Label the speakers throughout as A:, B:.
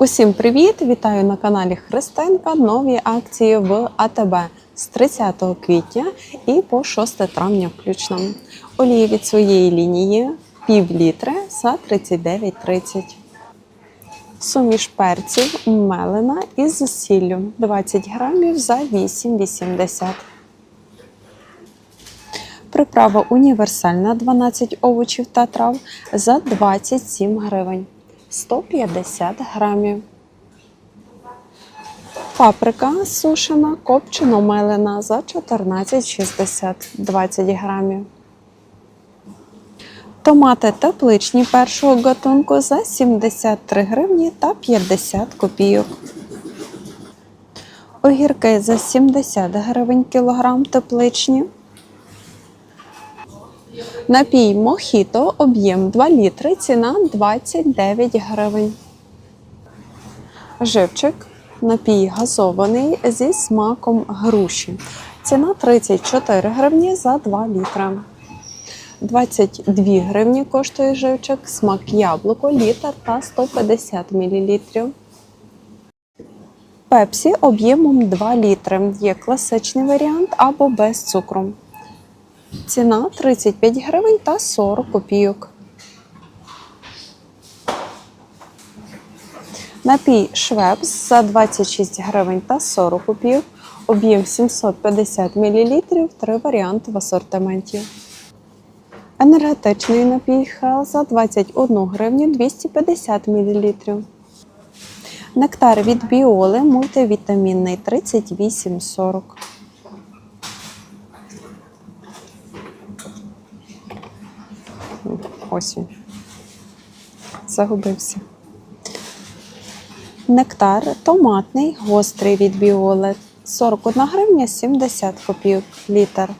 A: Усім привіт! Вітаю на каналі Христинка. Нові акції в АТБ з 30 квітня і по 6 травня включно. Олії від своєї лінії пів літри за 39,30. Суміш перців мелена із сіллю 20 грамів за 8,80. Приправа універсальна 12 овочів та трав за 27 гривень. 150 грамів. Паприка сушена, копчено мелена за 14,60 20 грамів. Томати тепличні першого гатунку за 73 гривні та 50 копійок. Огірки за 70 гривень кілограм тепличні. Напій Мохіто, об'єм 2 літри, ціна 29 гривень. Живчик, напій газований зі смаком груші. Ціна 34 гривні за 2 літра. 22 гривні коштує живчик, смак яблуко, літр та 150 мл. Пепсі об'ємом 2 літри. Є класичний варіант або без цукру. Ціна 35 гривень та 40 копійок. Напій Швепс за 26 гривень та 40 копійок. Об'єм 750 мл. Три варіанти в асортименті. Енергетичний напій Хел за 21 гривню 250 мл. Нектар від Біоли мультивітамінний 38,40. Ось він. Загубився. Нектар томатний, гострий від біоли 41 гривня 70 копійок літр.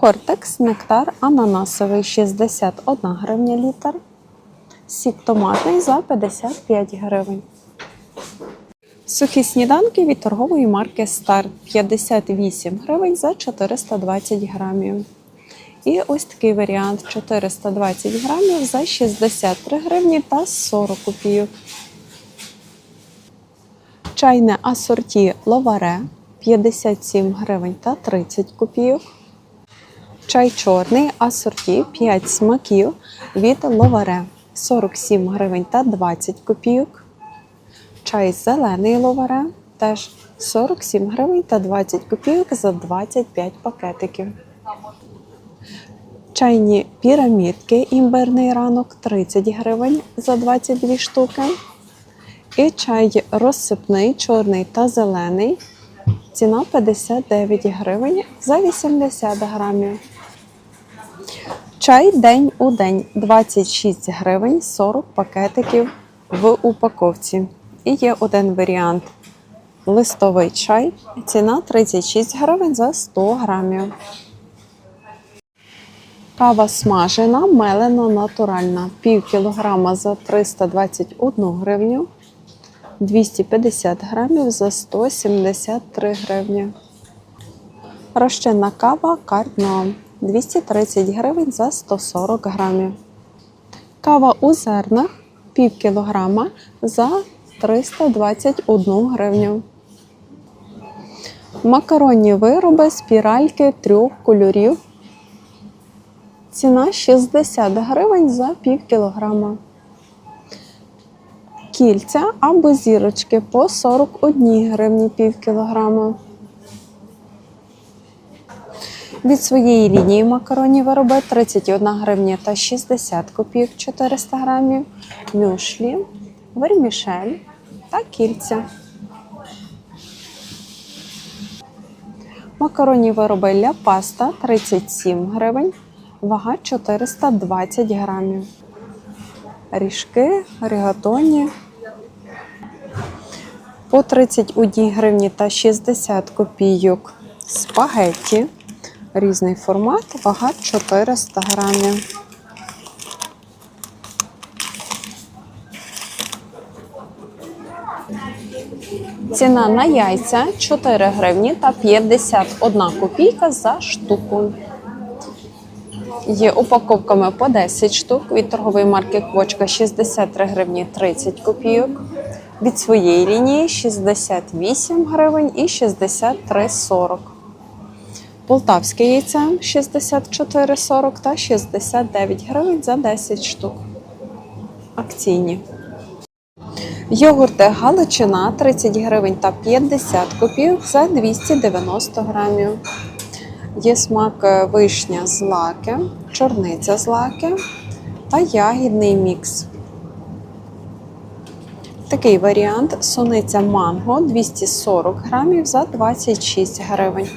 A: Хортекс нектар ананасовий 61 гривня літр. Сік томатний за 55 гривень. Сухі сніданки від торгової марки Старт 58 гривень за 420 грамів. І ось такий варіант 420 грамів за 63 гривні та 40 копійок. Чайне асорті ловаре 57 гривень та 30 копійок. Чай чорний асорті 5 смаків від ловаре 47 гривень та 20 копійок. Чай зелений ловаре теж 47 гривень та 20 копійок за 25 пакетиків. Чайні пірамідки імбирний ранок 30 гривень за 22 штуки. І чай розсипний, чорний та зелений. Ціна 59 гривень за 80 грамів. Чай день у день 26 гривень 40 пакетиків в упаковці. І є один варіант листовий чай. Ціна 36 гривень за 100 грамів. Кава смажена, мелена, натуральна. Пів кілограма за 321 гривню, 250 грамів за 173 гривні. Розчинна кава кардно 230 гривень за 140 грамів. Кава у зернах пів кілограма за 321 гривню. Макаронні вироби, спіральки трьох кольорів Ціна 60 гривень за пів кілограма. Кільця або зірочки по 41 гривні пів кілограма. Від своєї лінії макаронні вироби 31 гривня та 60 копійок 400 грамів, мюшлі, вермішель та кільця. Макаронні вироби ля паста 37 гривень. Вага 420 грамів. Ріжки, рігатоні по 31 гривні та 60 копійок. Спагетті. Різний формат, вага 400 грамів. Ціна на яйця 4 гривні та 51 копійка за штуку. Є упаковками по 10 штук від торгової марки Квочка 63 гривні 30 копійок. Від своєї лінії 68 гривень і 63,40. Полтавське яйце 64,40 та 69 гривень за 10 штук. Акційні. Йогурти Галичина 30 гривень та 50 копійок за 290 грамів. Є смак е, вишня з лаки, чорниця з лаки та ягідний мікс. Такий варіант суниця манго 240 грамів за 26 гривень.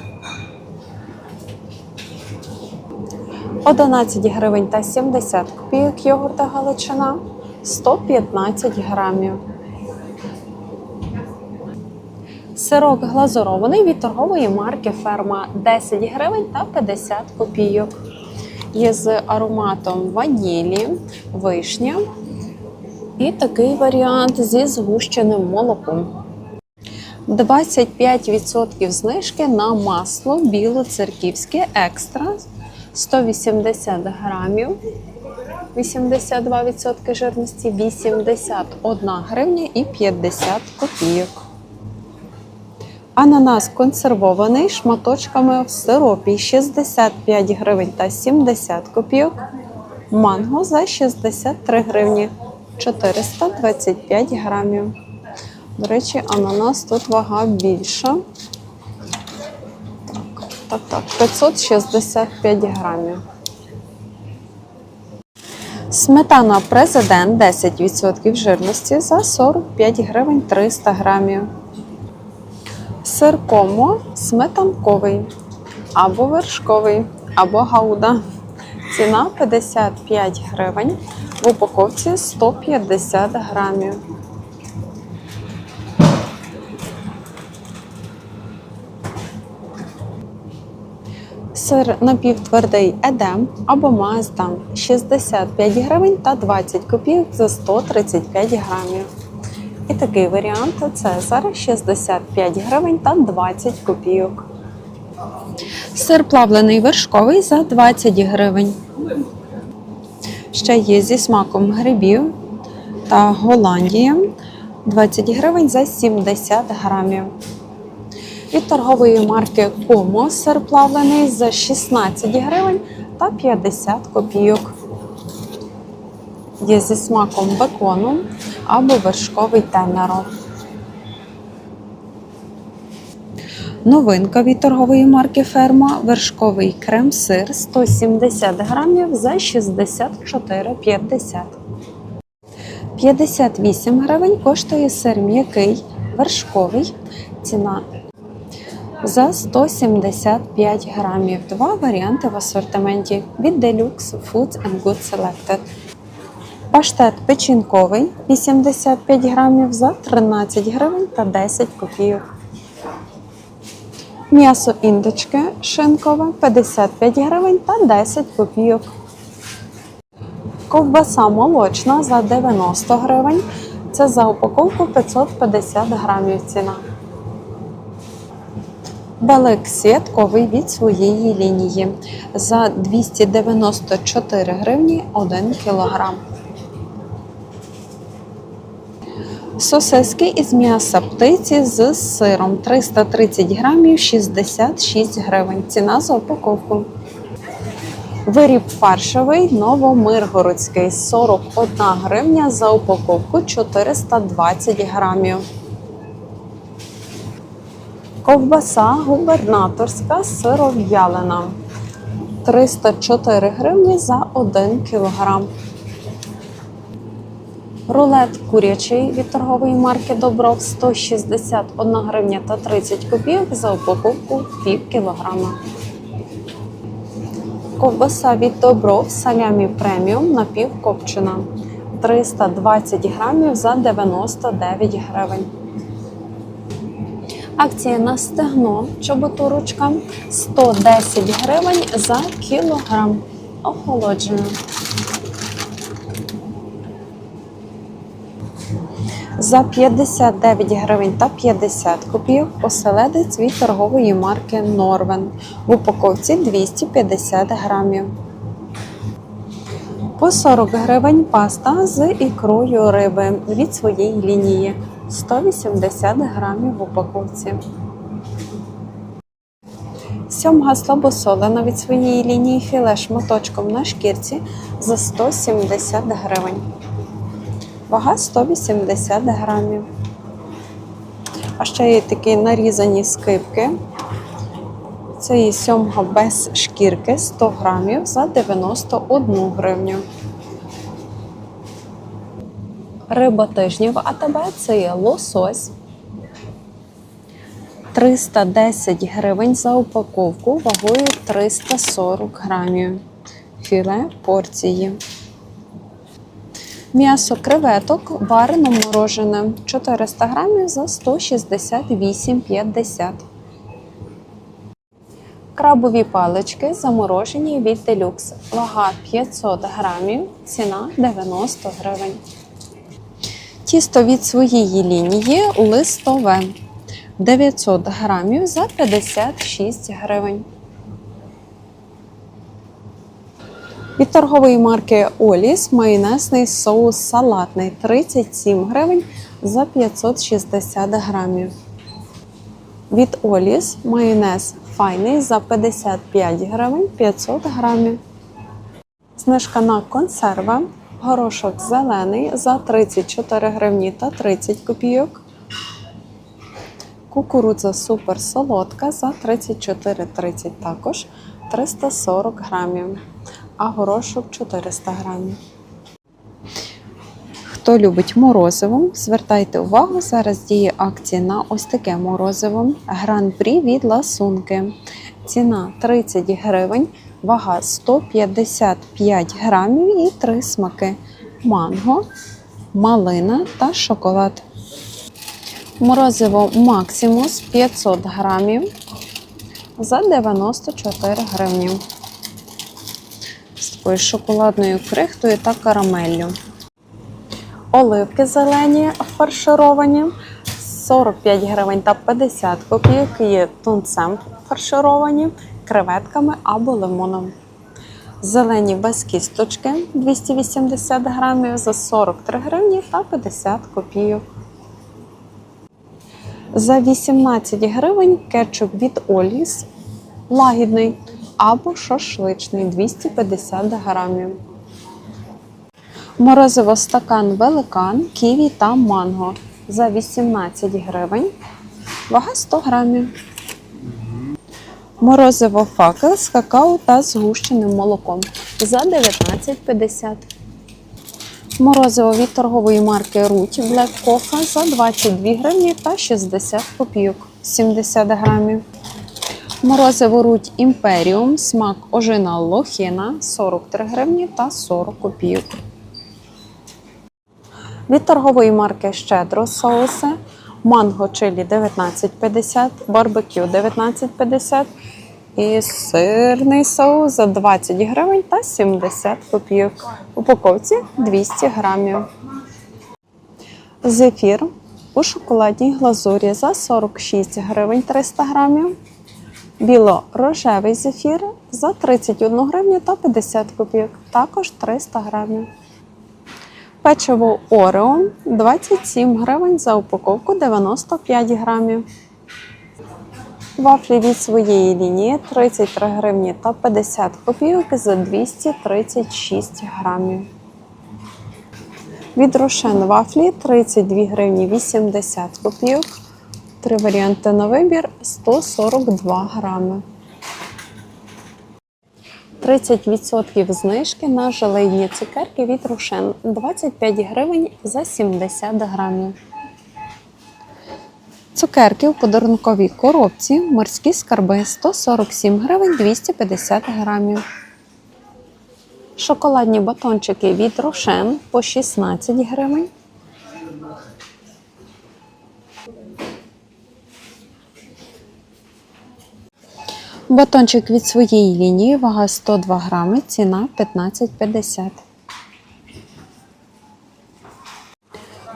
A: 11 гривень та 70 копійок йогурта Галичина 115 грамів. Сирок глазурований від торгової марки Ферма 10 гривень та 50 копійок. Є з ароматом ванілі, вишня і такий варіант зі згущеним молоком. 25% знижки на масло білоцерківське екстра 180 грамів. 82% жирності 81 гривня і 50 копійок. Ананас консервований шматочками в сиропі 65 гривень та 70 копійок. Манго за 63 гривні 425 грамів. До речі, ананас тут вага більша. Так, так, так, 565 грамів. Сметана президент 10% жирності за 45 гривень 300 грамів. Сир комо сметанковий або вершковий, або гауда. Ціна 55 гривень. В упаковці 150 грамів. Сир напівтвердий едем або маздам 65 гривень та 20 копійок за 135 грамів. І такий варіант Цезар 65 гривень та 20 копійок. Сир плавлений вершковий за 20 гривень. Ще є зі смаком грибів та Голландія 20 гривень за 70 грамів. Від торгової марки Комо сир плавлений за 16 гривень та 50 копійок. Є зі смаком бекону або вершковий темеро. Новинка від торгової марки Ферма вершковий крем-сир 170 грамів за 64,50. 58 гривень коштує сир м'який вершковий. Ціна за 175 грамів. Два варіанти в асортименті від Deluxe Foods and Good Selected. Паштет печінковий 85 грамів за 13 гривень та 10 копійок. М'ясо індички шинкове 55 гривень та 10 копійок. Ковбаса молочна за 90 гривень. Це за упаковку 550 грамів ціна. Балик сітковий від своєї лінії за 294 гривні 1 кілограм. Сосиски із м'яса птиці з сиром 330 грамів 66 гривень. Ціна за упаковку. Виріб фаршовий новомиргородський 41 гривня за упаковку 420 грамів. Ковбаса губернаторська сиров'ялина 304 гривні за 1 кілограм. Рулет курячий від торгової марки Добров 161 гривня та 30 копійок за упаковку пів кілограма. Ковбаса від Добров салямі преміум напівкопчена 320 грамів за 99 гривень. Акція на стегно чоботурочка 110 гривень за кілограм. Охолоджена. За 59 гривень та 50 копійок оселедець від торгової марки Норвен в упаковці 250 грамів. По 40 гривень паста з ікрою риби від своєї лінії 180 грамів в упаковці. Сьомга слабосолена від своєї лінії філе шматочком на шкірці за 170 гривень. Вага 180 грамів. А ще є такі нарізані скибки. Це є сьомга без шкірки 100 грамів за 91 гривню. Риба тижня в АТБ це є лосось. 310 гривень за упаковку вагою 340 грамів. Філе порції. М'ясо креветок варено морожене 400 грамів за 168,50. Крабові палички заморожені від делюкс. Вага 500 грамів, ціна 90 гривень. Тісто від своєї лінії листове 900 грамів за 56 гривень. Від торгової марки Оліс майонезний соус салатний 37 гривень за 560 грамів. Від Оліс майонез файний за 55 гривень 500 грамів. Знижка на консерва. Горошок зелений за 34 гривні та 30 копійок. Кукурудза супер солодка за 34,30 також 340 грамів, а горошок 400 грамів. Хто любить морозиво, звертайте увагу, зараз діє акція на ось таке морозиво гран-прі від ласунки. Ціна 30 гривень, вага 155 грамів і три смаки: манго, малина та шоколад. Морозиво Максимус 500 грамів за 94 гривні. З шоколадною крихтою та карамеллю. Оливки зелені фаршировані 45 гривень та 50 копійок є тунцем фаршировані креветками або лимоном. Зелені без кісточки 280 грамів за 43 гривні та 50 копійок. За 18 гривень кетчуп від Оліс лагідний або шашличний 250 грамів. Морозиво стакан великан, ківі та манго за 18 гривень. Вага 100 грамів. Морозиво факел з какао та згущеним молоком за 19,50. Морозиво від торгової марки Руть Black Coffee за 22 гривні та 60 копійок 70 грамів. Морозиво Руть Імперіум, смак ожина лохина 43 гривні та 40 копійок. Від торгової марки Щедро соуси, манго чилі 19,50, барбекю 19,50 і сирний соус за 20 гривень та 70 копійок. Упаковці 200 грамів. Зефір у шоколадній глазурі за 46 гривень 300 грамів. Біло-рожевий зефір за 31 гривню та 50 копійок, також 300 грамів. Печиво Орео 27 гривень за упаковку 95 грамів. Вафлі від своєї лінії 33 гривні та 50 копійок за 236 грамів. Від Рошен вафлі 32 гривні 80 копійок. Три варіанти на вибір 142 грами. 30% знижки на желейні цукерки від Рошен 25 гривень за 70 грамів. Цукерки в подарунковій коробці морські скарби 147 гривень 250 грамів. Шоколадні батончики від Рошен по 16 гривень. Батончик від своєї лінії, вага 102 грами, ціна 15,50.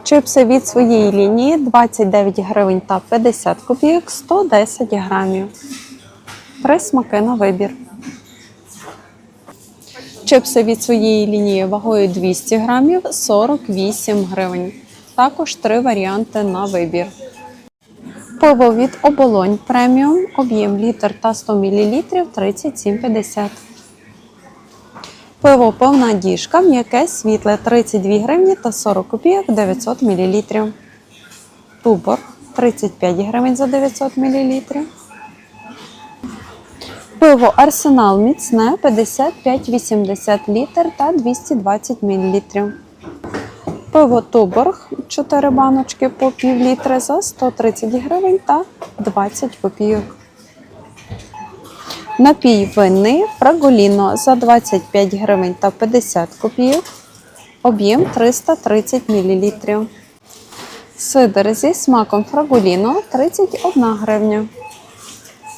A: Чипси від своєї лінії 29 гривень та 50 копійок 110 грамів. Три смаки на вибір. Чипси від своєї лінії вагою 200 грамів 48 гривень. Також три варіанти на вибір. Пиво від оболонь преміум, об'єм літр та 100 мл 37,50. Пиво повна діжка, м'яке світле 32 гривні та 40 копійок 900 мл. Тубор 35 гривень за 900 мл. Пиво Арсенал міцне 55,80 літр та 220 мл. Пиво Туборг 4 баночки по пів літри за 130 гривень та 20 копійок. Напій винний Фраголіно за 25 гривень та 50 копійок. Об'єм 330 мл. Сидр зі смаком Фраголіно 31 гривня.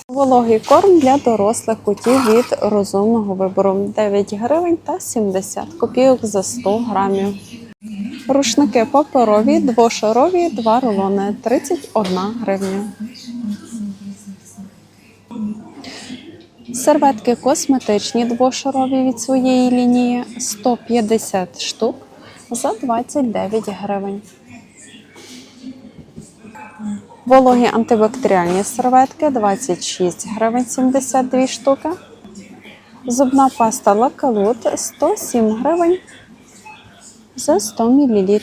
A: Вологий корм для дорослих котів від розумного вибору 9 гривень та 70 копійок за 100 грамів. Рушники паперові, двошарові, 2 рулони 31 гривня. Серветки косметичні двошарові від своєї лінії 150 штук за 29 гривень. Вологі антибактеріальні серветки 26 гривень 72 штуки. Зубна паста лакалут 107 гривень за 100 мл.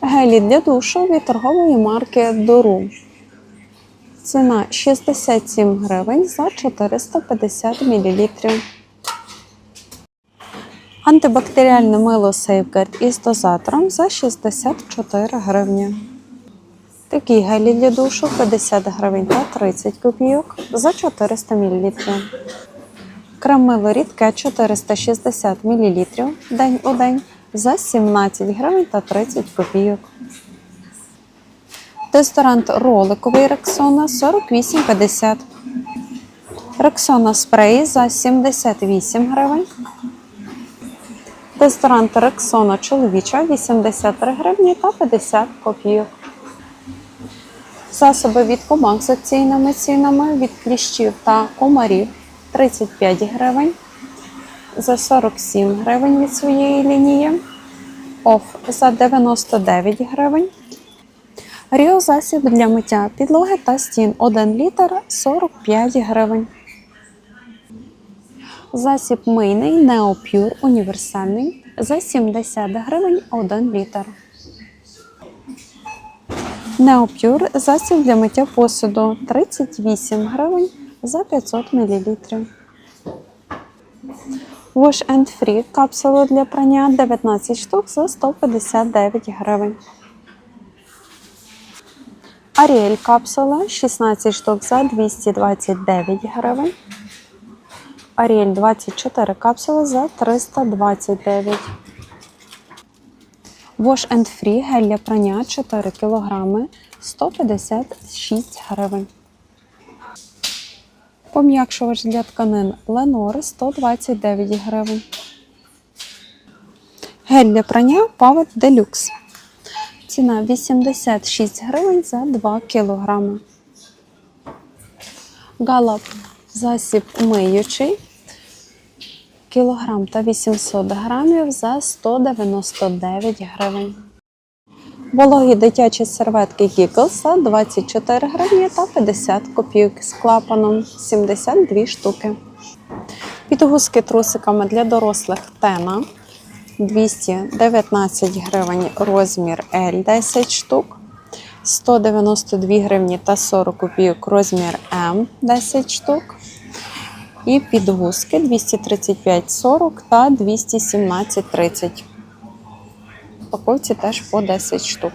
A: Гелі для душу від торгової марки Дору. Ціна 67 гривень за 450 мл. Антибактеріальне мило Safeguard із дозатором за 64 гривні. Такі гелі для душу 50 гривень та 30 копійок за 400 мл. Крем мило рідке 460 мл день у день за 17 гривень та 30 копійок. Дезодорант роликовий Рексона 48,50. Рексона спрей за 78 гривень. Дезодорант Рексона чоловіча 83 гривні та 50 копійок. Засоби від комах з акційними цінами від кліщів та комарів 35 гривень. За 47 гривень від своєї лінії. Оф за 99 гривень. Ріо засіб для миття підлоги та стін 1 літр 45 гривень. Засіб мийний Neopure універсальний за 70 гривень 1 літр. Neopure засіб для миття посуду 38 гривень за 500 мл. Wash and Free капсули для прання 19 штук за 159 гривень. Аріель капсула 16 штук за 229 гривень. Аріель 24 капсули за 329. Wash and Free гель для прання 4 кг 156 гривень. Пом'якшувач для тканин Lenor 129 гривень. Гель для прання Power Deluxe. Ціна 86 гривень за 2 кг. Галап засіб миючий. Кілограм та 800 грамів за 199 гривень. Вологі дитячі серветки за 24 гривні та 50 копійок з клапаном 72 штуки. Підгузки трусиками для дорослих Тена 219 гривень розмір L 10 штук. 192 гривні та 40 копійок розмір М 10 штук. І підгузки 235,40 та 217,30. Упаковці теж по 10 штук.